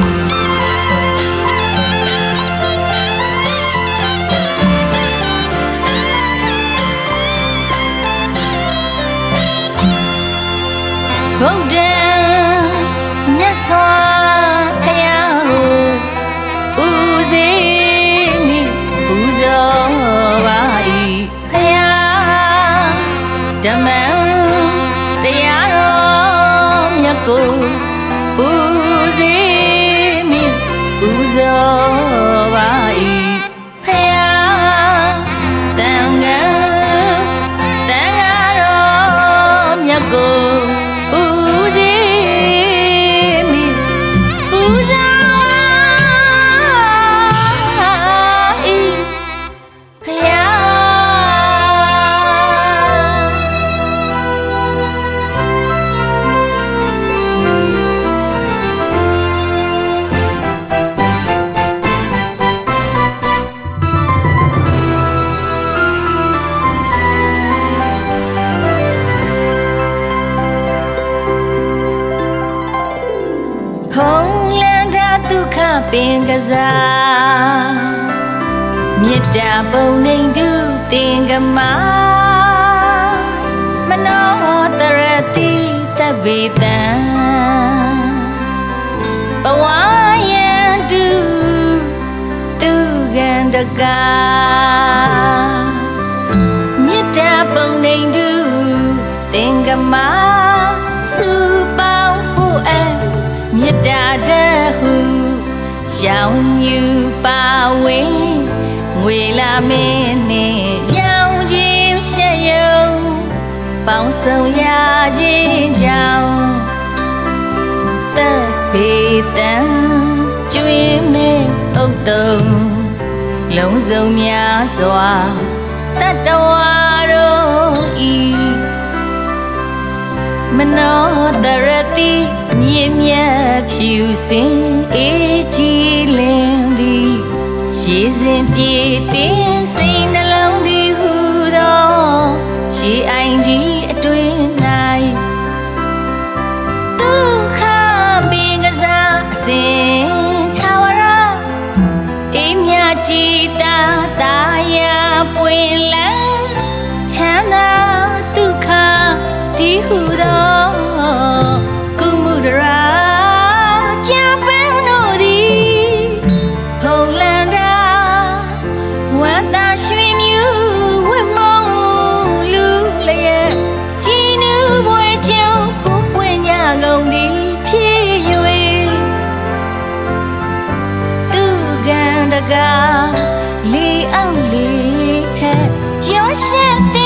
ဗုဒ္ဓမြတ်စွာဘုရားကိုဦးစေမိပူဇော်ပါ၏ဘုရားဓမ္မတရားတော်မြတ်ကိုပူဇေ ဇော်ပါ၏ဖယားတန်ခါတန်ခါတော်မြတ်ကို ပင်ကစားမေတ္တာပုံနေတုသင်္ကမမနောတရတိတဗ္ဗေတံဘဝယံတုသူကံတကာမေတ္တာပုံနေတုသင်္ကမ ရှောင်းယူပါဝင်ငွေလာမင်းနဲ့ရောင်ခြင်းရှက်ယုံပေါင်းစုံရခြင်းကြောင့်တပ်ပေတံကျွေးမဲဥတ်တုံလုံးစုံများစွာတတဝါတို့ဤမနောတရတိမြင့်မြတ်ဖြူစင်အေး စ လီအောင်လီထက်ကျော်ရှက်